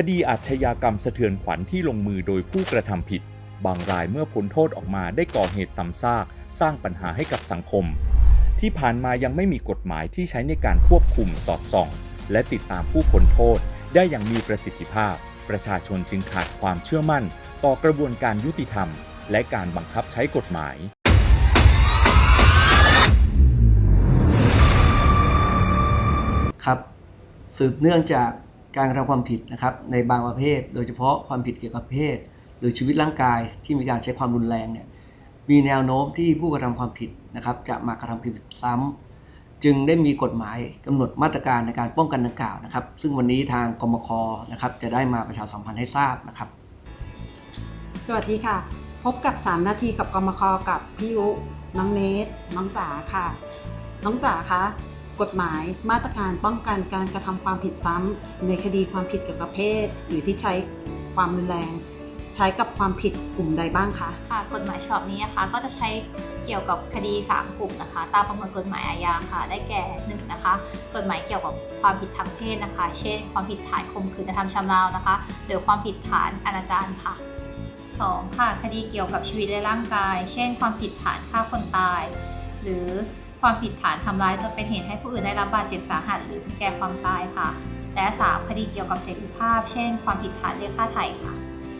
คดีอาชญากรรมสะเทือนขวัญที่ลงมือโดยผู้กระทำผิด บางรายเมื่อพ้นโทษออกมาได้ก่อเหตุซ้ำซาก สร้างปัญหาให้กับสังคม ที่ผ่านมายังไม่มีกฎหมายที่ใช้ในการควบคุมสอดส่อง และติดตามผู้พ้นโทษได้อย่างมีประสิทธิภาพ ประชาชนจึงขาดความเชื่อมั่น ต่อกระบวนการยุติธรรม และการบังคับใช้กฎหมายครับสืบเนื่องจาก การกระทำความผิดนะครับในบางประเภท โดยเฉพาะความผิดเกี่ยวกับเพศ หรือชีวิตร่างกายที่มีการใช้ความรุนแรงเนี่ยมีแนวโน้มที่ผู้กระทำความผิดนะครับจะมากระทำผิดซ้ำจึงได้มีกฎหมายกำหนดมาตรการในการป้องกันดังกล่าวนะครับ ซึ่งวันนี้ทางกรมคนะครับจะได้มาประชาสัมพันธ์ให้ทราบนะครับ สวัสดีค่ะ พบกับ 3 นาทีกับกรมคกับพี่ยุน้องเนทน้องจ๋าค่ะ น้องจ๋าคะ กฎหมายมาตรการป้องกันการกระทำความผิดซ้ำในคดีความผิดเกี่ยวกับเพศ หรือที่ใช้ความรุนแรง ใช้กับความผิดกลุ่มใดบ้างคะค่ะกฎหมายฉบับนี้นะคะก็จะใช้เกี่ยวกับคดี 3 กลุ่มนะคะ ตามประมวลกฎหมายอาญาค่ะ ได้แก่1นะคะ กฎหมายเกี่ยวกับความผิดทางเพศนะคะ เช่น ความผิดฐานข่มขืนกระทำชำเรานะคะ หรือความผิดฐานอนาจารค่ะ 2. ค่ะ คดีเกี่ยวกับชีวิตและร่างกาย เช่น ความผิดฐานฆ่าคนตาย หรือ ความผิดฐานทำร้ายจนเป็นเหตุให้ผู้อื่นได้รับบาดเจ็บสาหัส หรือถึงแก่ความตายค่ะ และ 3. คดีเกี่ยวกับเสรีภาพ เช่น ความผิดฐานเรียกค่าไถ่ค่ะ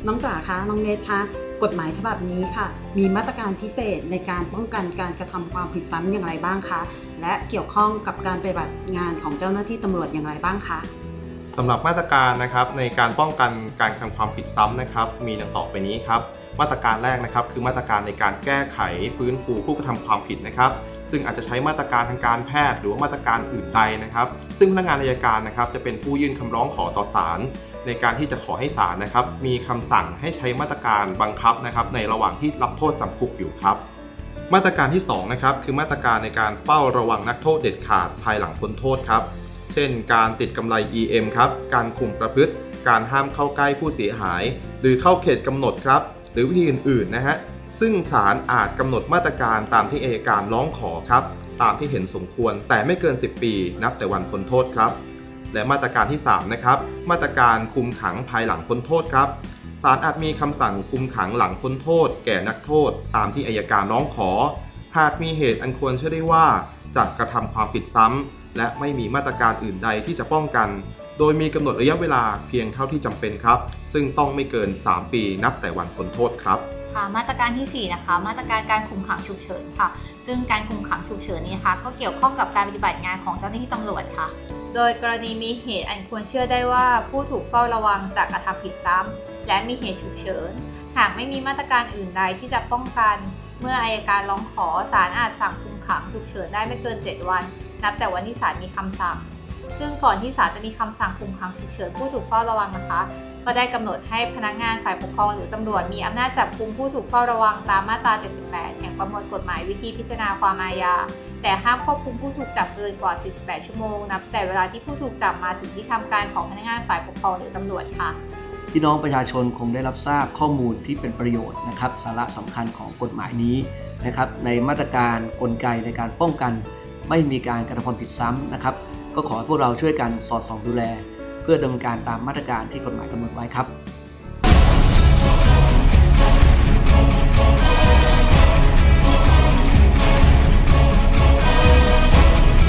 น้องจ๋าคะน้องเนทคะกฎหมายฉบับนี้ค่ะ มีมาตรการพิเศษในการป้องกันการกระทำความผิดซ้ำอย่างไรบ้างคะ และเกี่ยวข้องกับการปฏิบัติงานของเจ้าหน้าที่ตำรวจอย่างไรบ้างคะสำหรับมาตรการนะครับในการป้องกันการกระทำความผิดซ้ำนะครับ มีดังต่อไปนี้ครับ มาตรการแรกนะครับ คือมาตรการในการแก้ไขฟื้นฟูผู้กระทำความผิดนะครับ ซึ่งอาจจะใช้มาตรการทางการแพทย์ หรือว่ามาตรการอื่นใดนะครับ ซึ่งพนักงานอัยการนะครับจะเป็นผู้ยื่นคำร้องขอต่อศาลในการที่จะขอให้ศาลนะครับ มีคำสั่งให้ใช้มาตรการบังคับนะครับ ในระหว่างที่รับโทษจำคุกอยู่ครับ มาตรการที่2นะครับคือมาตรการในการเฝ้าระวังนักโทษเด็ดขาดภายหลังพ้นโทษครับ เช่น การติดกำไร EM ครับ การคุมประพฤติ การห้ามเข้าใกล้ผู้เสียหาย หรือเข้าเขตกำหนดครับ หรือวิธีอื่นๆนะฮะ ซึ่งศาลอาจกำหนดมาตรการตามที่อัยการร้องขอครับ ตามที่เห็นสมควรแต่ไม่เกิน 10 ปีนับแต่วันพ้นโทษครับ และมาตรการที่ 3 นะครับ มาตรการคุมขังภายหลังพ้นโทษครับศาลอาจมีคำสั่งคุมขังหลังพ้นโทษ แก่นักโทษ ตามที่อัยการร้องขอ หากมีเหตุอันควรเชื่อได้ว่าจะกระทำความผิดซ้ำและไม่มีมาตรการอื่นใดที่จะป้องกัน โดยมีกำหนดระยะเวลาเพียงเท่าที่จำเป็นครับ ซึ่งต้องไม่เกิน 3 ปีนับแต่วันพ้นโทษครับค่ะมาตรการทีสี่ 4 นะคะ มาตรการการคุมขังฉุกเฉินค่ะ ซึ่งการคุมขังฉุกเฉินนี้นะคะ ก็เกี่ยวข้องกับการปฏิบัติงานของเจ้าหน้าที่ตำรวจค่ะ โดยกรณีมีเหตุอันควรเชื่อได้ว่าผู้ถูกเฝ้าระวังจากกระทำผิดซ้ำและมีเหตุฉุกเฉิน หากไม่มีมาตรการอื่นใดที่จะป้องกัน เมื่ออายการร้องขอศาลอาจสั่งคุมขังฉุกเฉินได้ไม่เกิน 7 วัน นับแต่วันที่ศาลมีคำสั่ง ซึ่งก่อนที่ศาลจะมีคำสั่งคุมขังฉุกเฉินผู้ถูกเฝ้าระวังนะคะ ก็ได้กำหนดให้พนักงานฝ่ายปกครองหรือตำรวจมีอำนาจจับกุมผู้ถูกเฝ้าระวังตามมาตรา 78 แห่งประมวลกฎหมายวิธีพิจารณาความอาญา แต่ห้ามควบคุมผู้ถูกจับเกินกว่า 48 ชั่วโมง นับแต่เวลาที่ผู้ถูกจับมาถึงที่ทำการของพนักงานฝ่ายปกครองหรือตำรวจค่ะพี่น้องประชาชนคงได้รับทราบข้อมูลที่เป็นประโยชน์นะครับ สาระสำคัญของกฎหมายนี้นะครับ ในมาตรการกลไกในการป้องกัน ไม่มีการกระทำความผิดซ้ำนะครับ ก็ขอให้พวกเราช่วยกันสอดส่องดูแล เพื่อดำเนินการตามมาตรการที่กฎหมายกำหนดไว้ครับ